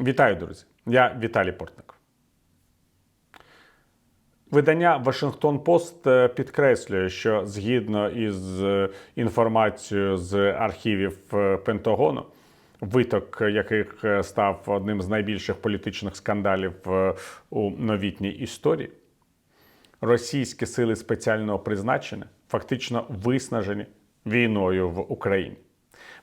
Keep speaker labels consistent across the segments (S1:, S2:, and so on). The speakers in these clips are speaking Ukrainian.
S1: Вітаю, друзі! Я Віталій Портник. Видання Вашингтон Пост е, підкреслює, що згідно із е, інформацією з архівів е, Пентагону, виток яких став одним з найбільших політичних скандалів у новітній історії, російські сили спеціального призначення фактично виснажені війною в Україні.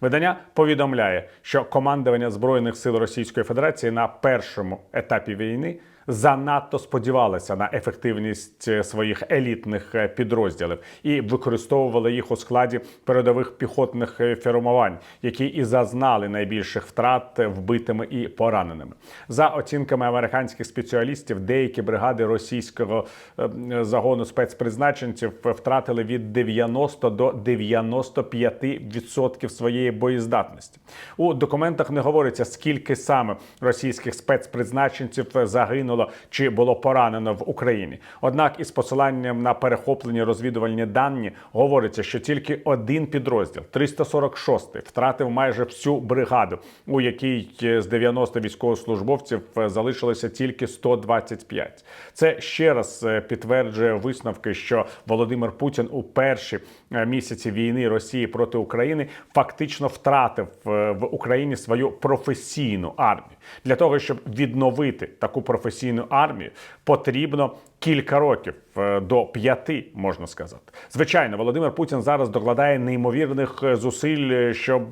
S1: Видання повідомляє, що командування Збройних сил Російської Федерації на першому етапі війни занадто сподівалося на ефективність е, своїх елітних е, підрозділів і використовували їх у складі передових піхотних е, формувань, які і зазнали найбільших втрат вбитими і пораненими. За оцінками американських спеціалістів, деякі бригади російського е, загону спецпризначенців втратили від 90 до 95% своєї боєздатності. У документах не говориться, скільки саме російських спецпризначенців загинуло чи було поранено в Україні. Однак, із посиланням на перехоплені розвідувальні дані говориться, що тільки один підрозділ 346 втратив майже всю бригаду, у якій е, з 90 військовослужбовців е, залишилося тільки 125. Це ще раз е, підтверджує висновки, що Володимир Путін у перші місяці війни Росії проти України фактично втратив в Україні свою професійну армію. Для того щоб відновити таку професійну армію, потрібно кілька років е, до п'яти, можна сказати. Звичайно, Володимир Путін зараз докладає неймовірних е, зусиль, е, щоб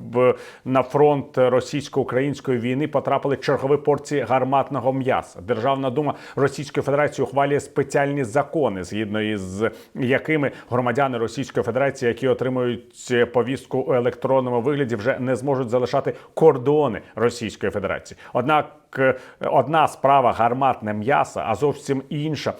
S1: на фронт російсько-української війни потрапили чергові порції гарматного м'яса. Державна дума Російської Федерації ухвалює спеціальні закони, згідно із якими громадяни Російської Федерації, які отримують повістку у електронному вигляді, вже не зможуть залишати кордони Російської Федерації. Однак одна справа гарматне м'ясо, а зовсім інша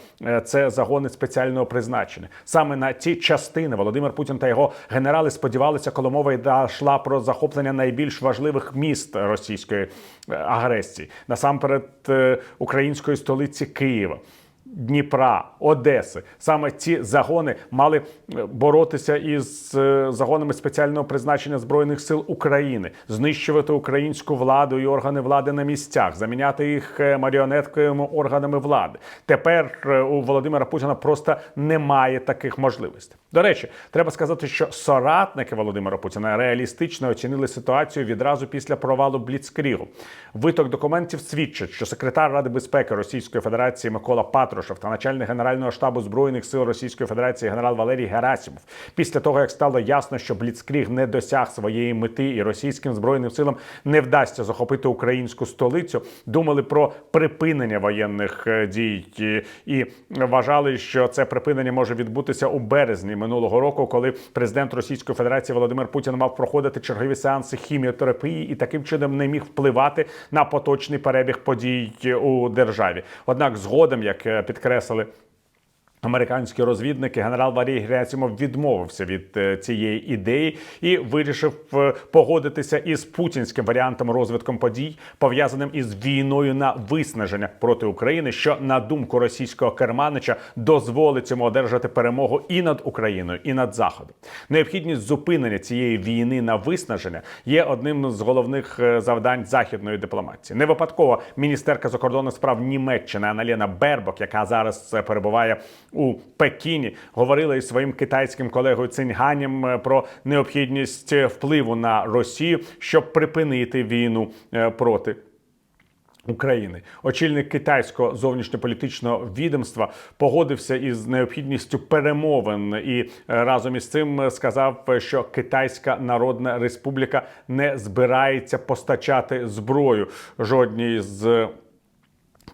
S1: це загони спеціального призначення. Саме на ці частини Володимир Путін та його генерали сподівалися, коли мова йшла про захоплення найбільш важливих міст російської е, агресії, насамперед е, української столиці Києва. Дніпра, Одеси. Саме ці загони мали е, боротися із е, загонами спеціального призначення збройних сил України, знищувати українську владу і органи влади на місцях, заміняти їх е, маріонетками органами влади. Тепер у Володимира Путіна просто немає таких можливостей. До речі, треба сказати, що соратники Володимира Путіна реалістично оцінили ситуацію відразу після провалу Бліцкрігу. Виток документів свідчить, що секретар Ради безпеки Російської Федерації Микола Патрушев та начальник Генерального штабу збройних сил Російської Федерації генерал Валерій Герасимов, після того як стало ясно, що Бліцкріг не досяг своєї мети і російським збройним силам не вдасться захопити українську столицю, думали про припинення воєнних е, дій і вважали, що це припинення може відбутися у березні минулого року, коли президент Російської Федерації Володимир Путін мав проходити чергові сеанси хіміотерапії і таким чином не міг впливати на поточний перебіг подій у державі. Однак, згодом, як е, підкреслили. Американські розвідники генерал Варій Герасимов відмовився від е, цієї ідеї і вирішив е, погодитися із путінським варіантом розвитком подій, пов'язаним із війною на виснаження проти України, що на думку російського керманича дозволить йому одержати перемогу і над Україною, і над Заходом. Необхідність зупинення цієї війни на виснаження є одним з головних е, завдань західної дипломатії. Не випадково міністерка закордонних справ Німеччини Аналіна Бербок, яка зараз перебуває у Пекіні, говорила із своїм китайським колегою Циньганем е, про необхідність е, впливу на Росію, щоб припинити війну е, проти. України очільник китайського зовнішньополітичного відомства погодився із необхідністю перемовин і разом із цим сказав, що Китайська Народна Республіка не збирається постачати зброю жодній з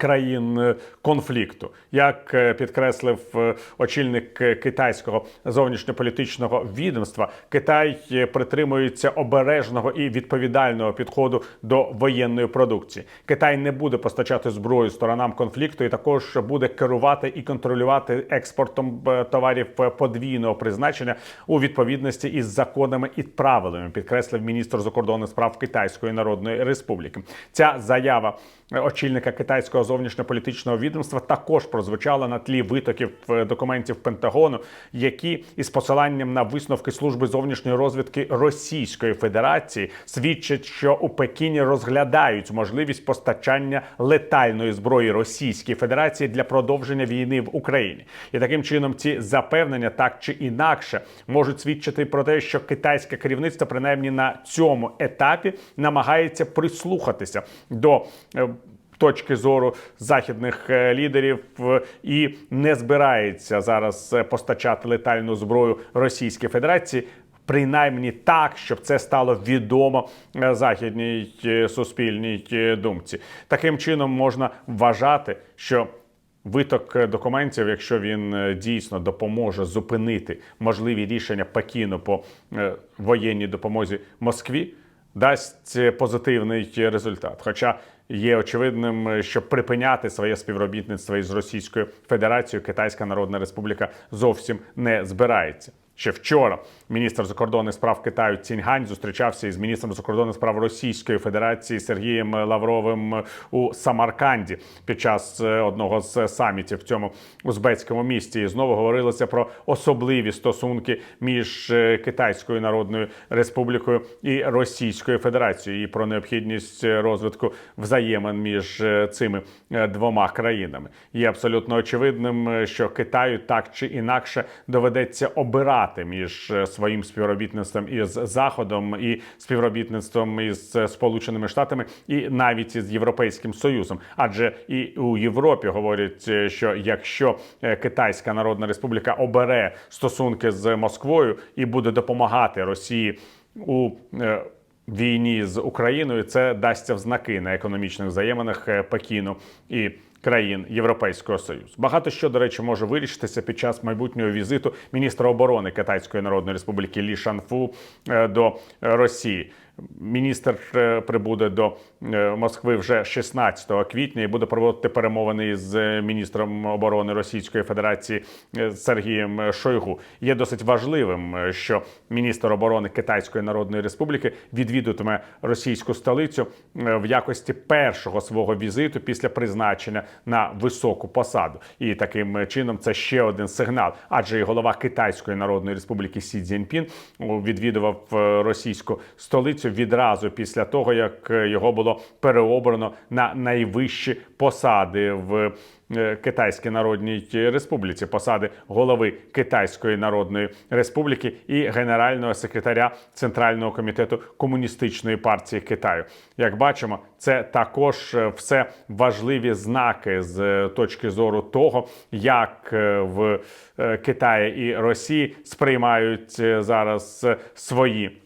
S1: країн е, конфлікту, як е, підкреслив е, очільник китайського зовнішньополітичного відомства, Китай притримується обережного і відповідального підходу до воєнної продукції. Китай не буде постачати зброю сторонам конфлікту, і також буде керувати і контролювати експортом товарів подвійного призначення у відповідності із законами і правилами, підкреслив міністр закордонних справ Китайської Народної Республіки. Ця заява очільника китайського зовнішньополітичного відомства також прозвучала на тлі витоків е, документів Пентагону, які із посиланням на висновки служби зовнішньої розвідки Російської Федерації свідчать, що у Пекіні розглядають можливість постачання летальної зброї Російській Федерації для продовження війни в Україні. І таким чином ці запевнення так чи інакше можуть свідчити про те, що китайське керівництво, принаймні на цьому етапі, намагається прислухатися до. Точки зору західних е, лідерів е, і не збирається зараз е, постачати летальну зброю Російській Федерації. Принаймні так, щоб це стало відомо західній суспільній думці. Таким чином можна вважати, що виток документів, якщо він дійсно допоможе зупинити можливі рішення Пекіну по воєнній допомозі Москві, дасть позитивний результат. Хоча є очевидним, що припиняти своє співробітництво із Російською Федерацією Китайська Народна Республіка зовсім не збирається. Ще вчора міністр закордонних справ Китаю Ціньгань зустрічався із міністром закордонних справ Російської Федерації Сергієм Лавровим у Самарканді під час е, одного з самітів в цьому узбецькому місті. І знову говорилося про особливі стосунки між е, Китайською Народною Республікою і Російською Федерацією, і про необхідність е, розвитку взаємин між цими двома країнами. Є абсолютно очевидним, що Китаю так чи інакше доведеться обирати між е, своїм співробітництвом із Заходом і співробітництвом із е, Сполученими Штатами, і навіть із Європейським Союзом. Адже і у Європі говорять, е, що якщо Китайська Народна Республіка обере стосунки з Москвою і буде допомагати Росії у війні з Україною, це дасться в знаки на економічних взаєминах Пекіну і країн Європейського Союзу. Багато що, до речі, може вирішитися під час майбутнього візиту міністра оборони Китайської Народної Республіки Лі Шанфу е, до Росії. Міністр е, прибуде до е, Москви вже 16 квітня і буде проводити перемовини із е, міністром оборони Російської Федерації Сергієм Шойгу. Є досить важливим, що міністр оборони Китайської Народної Республіки відвідуватиме російську столицю в якості першого свого візиту після призначення на високу посаду. І таким чином це ще один сигнал. Адже і голова Китайської Народної Республіки Сі Цзіньпін відвідував російську столицю відразу після того, як е, його було переобрано на найвищі посади в е, Китайській Народній Республіці, посади голови Китайської Народної Республіки і генерального секретаря Центрального комітету комуністичної партії Китаю. Як бачимо, це також е, все важливі знаки з е, точки зору того, як е, в е, Китаї і Росії сприймають е, зараз е, свої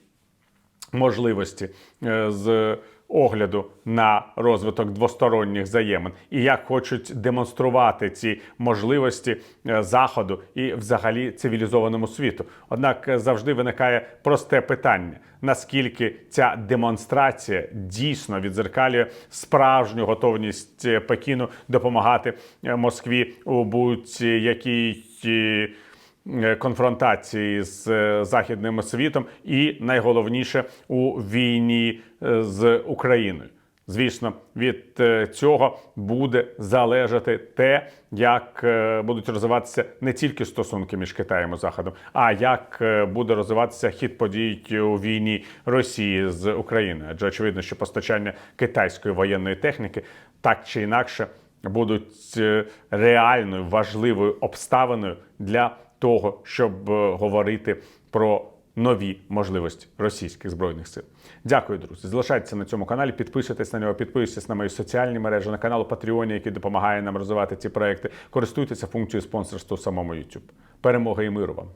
S1: можливості е, з огляду на розвиток двосторонніх взаємин і як хочуть демонструвати ці можливості е, заходу і взагалі цивілізованому світу. Однак е, завжди виникає просте питання: наскільки ця демонстрація дійсно відзеркалює справжню готовність Пекіну допомагати Москві у будь-якій конфронтації з е, західним світом, і найголовніше у війні е, з Україною. Звісно, від е, цього буде залежати те, як е, будуть розвиватися не тільки стосунки між Китаєм і Заходом, а як е, буде розвиватися хід подій у війні Росії з Україною. Адже очевидно, що постачання китайської воєнної техніки так чи інакше будуть е, реальною важливою обставиною для того, щоб е, говорити про нові можливості російських збройних сил. Дякую, друзі. Залишайтеся на цьому каналі, підписуйтесь на нього, підписуйтесь на мої соціальні мережі, на канал Patreon, який допомагає нам розвивати ці проекти. Користуйтеся функцією спонсорства самому YouTube. Перемоги і миру вам!